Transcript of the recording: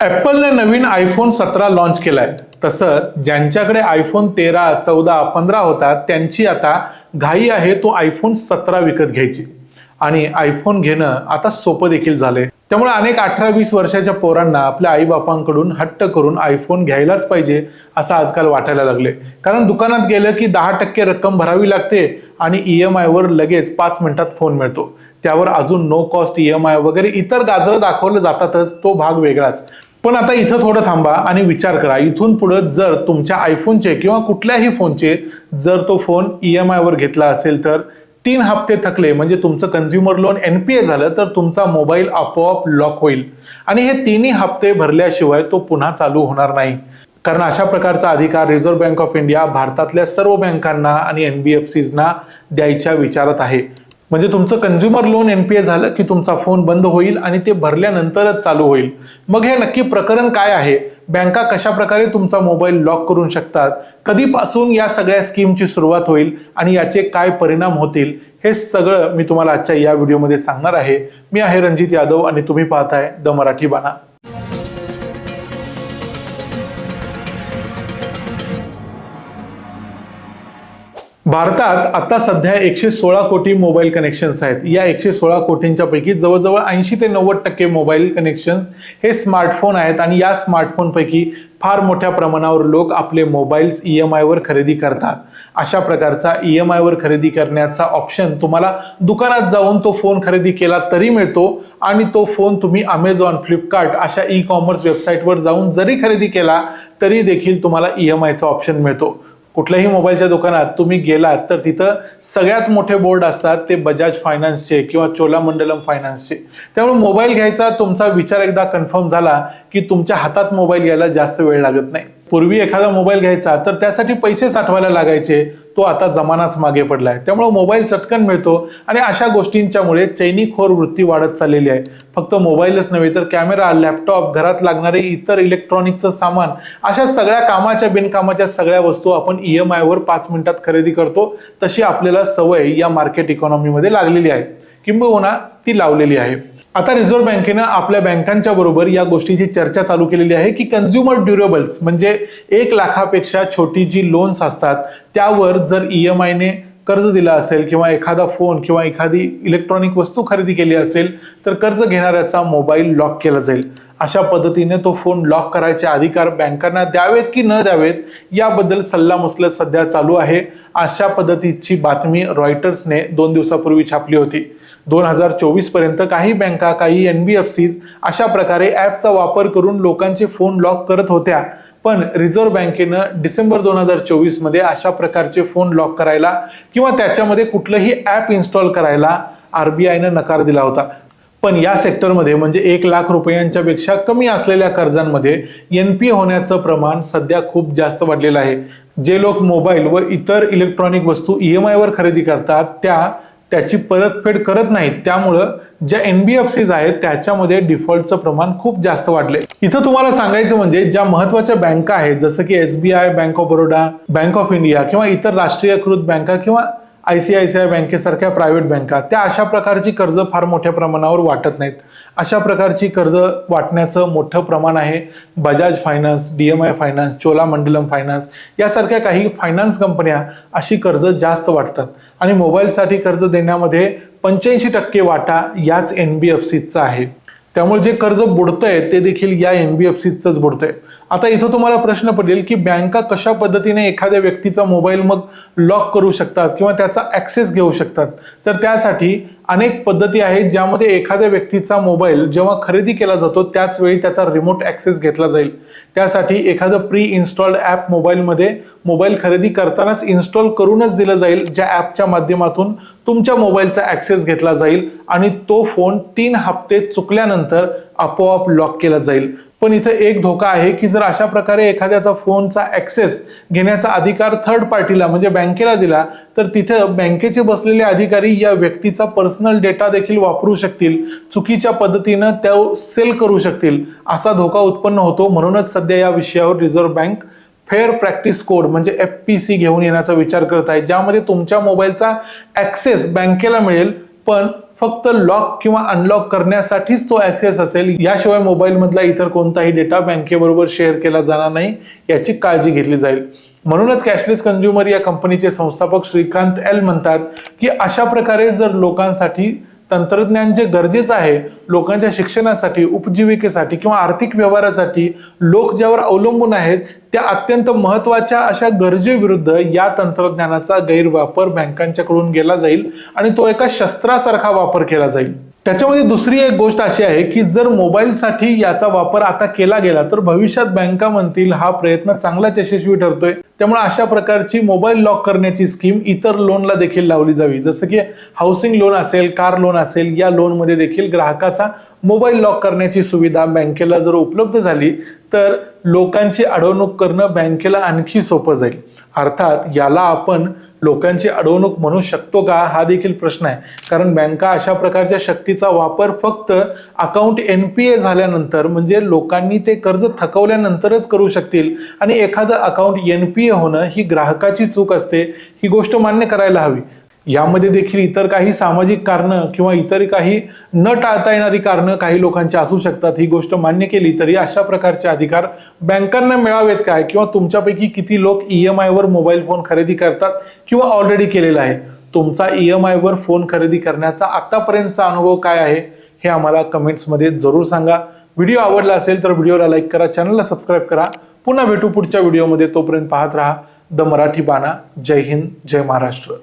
ॲपलने नवीन iPhone सतरा launch केलाय. तसं ज्यांच्याकडे आयफोन तेरा चौदा पंधरा होता त्यांची आता घाई आहे तो आयफोन सतरा विकत घ्यायची. आणि आयफोन घेणं आता सोपं देखील झालंय. त्यामुळे अनेक अठरा वीस वर्षाच्या पोरांना आपल्या आईबापांकडून हट्ट करून आयफोन घ्यायलाच पाहिजे असं आजकाल वाटायला लागले कारण दुकानात गेलं की दहा टक्के रक्कम भरावी लागते आणि ई एम आयवर लगेच पाच मिनिटात फोन मिळतो. त्यावर अजून no cost E M I वगैरे इतर गाजरं दाखवलं जातातच तो भाग वेगळाच. पण आता इथं थोडं थांबा आणि विचार करा. इथून पुढं जर तुमच्या आयफोनचे किंवा कुठल्याही फोनचे जर तो फोन ई एम आयवर घेतला असेल तर तीन हप्ते थकले म्हणजे तुमचं consumer loan N P A झालं तर तुमचा मोबाईल आपोआप लॉक होईल. आणि हे तिन्ही हप्ते भरल्याशिवाय तो पुन्हा चालू होणार नाही. कारण अशा प्रकारचा अधिकार रिझर्व्ह बँक ऑफ इंडिया भारतातल्या सर्व बँकांना आणि एन बी एफ सीजना द्यायच्या विचारात आहे. म्हणजे तुमचं consumer loan M P A झालं की तुमचा फोन बंद होईल आणि ते भरल्यानंतरच चालू होईल. मग हे नक्की प्रकरण काय आहे? बँका कशा प्रकारे तुमचा मोबाईल लॉक करू शकतात? कधीपासून या सगळ्या स्कीमची सुरुवात होईल आणि याचे काय परिणाम होतील? हे सगळं मी तुम्हाला आजच्या या व्हिडिओमध्ये सांगणार आहे. मी आहे रणजित यादव आणि तुम्ही पाहताय द मराठी बाणा. भारतात आता सध्या एकशे सोळा कोटी मोबाईल कनेक्शन्स आहेत. या एकशे सोळा कोटींच्या पैकी जवळजवळ ऐंशी ते नव्वद टक्के मोबाईल कनेक्शन्स हे स्मार्टफोन आहेत आणि या स्मार्टफोनपैकी फार मोठ्या प्रमाणावर लोक आपले मोबाईल्स ई एम आयवर खरेदी करतात. अशा प्रकारचा ई एम आयवर खरेदी करण्याचा ऑप्शन तुम्हाला दुकानात जाऊन तो फोन खरेदी केला तरी मिळतो आणि तो फोन तुम्ही अमेझॉन फ्लिपकार्ट अशा ई कॉमर्स वेबसाईटवर जाऊन जरी खरेदी केला तरी देखील तुम्हाला ई एम आयचा ऑप्शन मिळतो. कुठल्याही मोबाईलच्या दुकानात तुम्ही गेलात तर तिथं सगळ्यात मोठे बोर्ड असतात ते बजाज फायनान्सचे किंवा चोलामंडलम फायनान्सचे. त्यामुळे मोबाईल घ्यायचा तुमचा विचार एकदा कन्फर्म झाला की तुमच्या हातात मोबाईल घ्यायला जास्त वेळ लागत नाही. पूर्वी एखादा मोबाईल घ्यायचा तर त्यासाठी पैसे साठवायला लागायचे. तो आता जमानाच मागे पडला आहे त्यामुळं मोबाईल चटकन मिळतो आणि अशा गोष्टींच्यामुळे चैनीखोर वृत्ती वाढत चाललेली आहे. फक्त मोबाईलच नव्हे तर कॅमेरा लॅपटॉप घरात लागणारे इतर इलेक्ट्रॉनिकचं सामान अशा सगळ्या कामाच्या बिनकामाच्या सगळ्या वस्तू आपण ई एम आयवर पाच मिनिटात खरेदी करतो. तशी आपल्याला सवय या मार्केट इकॉनॉमीमध्ये लागलेली आहे. किंबहुना ती लावलेली आहे. आता रिझर्व्ह बँकेनं आपल्या बँकांच्या बरोबर या गोष्टीची चर्चा चालू केलेली आहे की कन्झ्युमर ड्युरेबल्स म्हणजे एक लाखापेक्षा छोटी जी लोन्स असतात त्यावर जर ई एम आयने कर्ज दिला असेल किंवा एखादा फोन किंवा एखादी इलेक्ट्रॉनिक वस्तू खरेदी केली असेल तर कर्ज घेणाऱ्याचा मोबाईल लॉक केला जाईल. अशा पद्धतीने तो फोन लॉक करायचे अधिकार बँकांना द्यावेत की न द्यावेत याबद्दल सल्लामसलत सध्या चालू आहे. अशा पद्धतीची बातमी रॉयटर्सने दोन दिवसापूर्वी छापली होती. दोन हजार चोवीसपर्यंत काही बँका काही एन बी एफ सीज अशा प्रकारे ॲपचा वापर करून लोकांचे फोन लॉक करत होत्या. पण रिझर्व्ह बँकेनं डिसेंबर दोन हजार चोवीसमध्ये अशा प्रकारचे फोन लॉक करायला किंवा त्याच्यामध्ये कुठलंही ॲप इन्स्टॉल करायला आर बी आयनं नकार दिला होता. पण या सेक्टरमध्ये म्हणजे एक लाख रुपयांच्या पेक्षा कमी असलेल्या कर्जांमध्ये एन पी होण्याचं प्रमाण सध्या खूप जास्त वाढलेलं आहे. जे लोक मोबाईल व इतर इलेक्ट्रॉनिक वस्तू ई एम आयवर खरेदी करतात त्या त्याची परतफेड करत नाहीत. त्यामुळं ज्या एन बी एफ सीज आहेत त्याच्यामध्ये डिफॉल्टचं प्रमाण खूप जास्त वाढले इथं तुम्हाला सांगायचं म्हणजे ज्या महत्त्वाच्या बँका आहेत जसं की S B I bank of Baroda bank of India किंवा इतर राष्ट्रीयकृत बँका किंवा I C I C I बँकेसारख्या प्रायव्हेट बँका त्या अशा प्रकारची कर्ज फार मोठ्या प्रमाणावर वाटत नाहीत. अशा प्रकारची कर्ज वाटण्याचं मोठं प्रमाण आहे Bajaj finance D M I finance Cholamandalam finance यासारख्या काही फायनान्स कंपन्या अशी कर्ज जास्त वाटतात. आणि मोबाईलसाठी कर्ज देण्यामध्ये पंच्याऐंशी टक्के वाटा याच एन बी एफ सीचा आहे. त्यामुळे जे कर्ज बुडतंय ते देखील या एन बी एफ सीचंच बुडतंय. आता इथं तुम्हाला प्रश्न पडेल की बँका कशा पद्धतीने एखाद्या व्यक्तीचा मोबाईल मग लॉक करू शकतात किंवा त्याचा ॲक्सेस घेऊ शकतात? तर त्यासाठी अनेक पद्धती आहेत ज्यामध्ये एखाद्या व्यक्तीचा मोबाईल जेव्हा खरेदी केला जातो त्याच वेळी त्याचा रिमोट ॲक्सेस घेतला जाईल. त्यासाठी एखादं प्री इन्स्टॉल्ड ॲप मोबाईलमध्ये मोबाईल खरेदी करतानाच इन्स्टॉल करूनच दिलं जाईल ज्या ॲपच्या माध्यमातून तुमच्या मोबाईलचा ॲक्सेस घेतला जाईल आणि तो फोन तीन हप्ते चुकल्यानंतर आपोआप लॉक केला जाईल. पण इथं एक धोका आहे की जर अशा प्रकारे एखाद्याचा फोनचा ॲक्सेस घेण्याचा अधिकार थर्ड पार्टीला म्हणजे बँकेला दिला तर तिथं बँकेचे बसलेले अधिकारी या व्यक्तीचा पर्सनल डेटा देखील वापरू शकतील. चुकीच्या पद्धतीनं त्या सेल करू शकतील. असा धोका उत्पन्न होतो. म्हणूनच सध्या या विषयावर reserve bank fair practice code म्हणजे एफ पी सी घेऊन येण्याचा विचार करत आहे ज्यामध्ये तुमच्या मोबाईलचा ॲक्सेस बँकेला मिळेल पण फक्त लॉक किंवा अनलॉक करण्यासाठीच तो ऍक्सेस असेल. याशिवाय मोबाईलमधला इतर कोणताही डेटा बँकेबरोबर शेअर केला जाणार नाही याची काळजी घेतली जाईल. म्हणूनच कॅशलेस कंझ्युमर या कंपनीचे संस्थापक श्रीकांत एल म्हणतात की अशा प्रकारे जर लोकांसाठी तंत्रज्ञान जे गरजेचं आहे लोकांच्या शिक्षणासाठी उपजीविकेसाठी किंवा आर्थिक व्यवहारासाठी लोक ज्यावर अवलंबून आहेत त्या अत्यंत महत्त्वाच्या अशा गरजेविरुद्ध या तंत्रज्ञानाचा गैरवापर बँकांच्याकडून केला जाईल आणि तो एका शस्त्रासारखा वापर केला जाईल. त्याच्यामध्ये दुसरी एक गोष्ट अशी आहे की जर मोबाईलसाठी याचा वापर आता केला गेला तर भविष्यात बँका म्हणतील हा प्रयत्न चांगलाच यशस्वी ठरतोय. त्यामुळे अशा प्रकारची मोबाईल लॉक करण्याची स्कीम इतर लोनला देखील लावली जावी. जसं की हाऊसिंग लोन असेल कार लोन असेल या लोनमध्ये देखील ग्राहकाचा मोबाईल लॉक करण्याची सुविधा बँकेला जर उपलब्ध झाली तर लोकांची अडवणूक करणं बँकेला आणखी सोपं जाईल. अर्थात याला आपण लोकांची अडवणूक म्हणू शकतो का? हा देखील प्रश्न आहे. कारण बँका अशा प्रकारच्या शक्तीचा वापर फक्त अकाउंट एन पी ए झाल्यानंतर म्हणजे लोकांनी ते कर्ज थकवल्यानंतरच करू शकतील. आणि एखादं अकाउंट एन पी ए होणं ही ग्राहकाची चूक असते. ही गोष्ट मान्य करायला हवी. यामध्ये देखील इतर काही सामाजिक कारणं किंवा इतर काही न टाळता येणारी कारणं काही लोकांची असू शकतात. ही गोष्ट मान्य केली तरी अशा प्रकारचे अधिकार बँकांना मिळावेत काय? किंवा तुमच्यापैकी किती लोक ई एम आयवर मोबाईल फोन खरेदी करतात किंवा ऑलरेडी केलेला आहे? तुमचा ई एम आयवर फोन खरेदी करण्याचा आत्तापर्यंतचा अनुभव काय आहे? हे आम्हाला कमेंट्समध्ये जरूर सांगा. व्हिडिओ आवडला असेल तर व्हिडिओला लाईक करा चॅनलला सबस्क्राईब करा. पुन्हा भेटू पुढच्या व्हिडिओमध्ये. तोपर्यंत पाहत राहा द मराठी बाणा. जय हिंद जय महाराष्ट्र.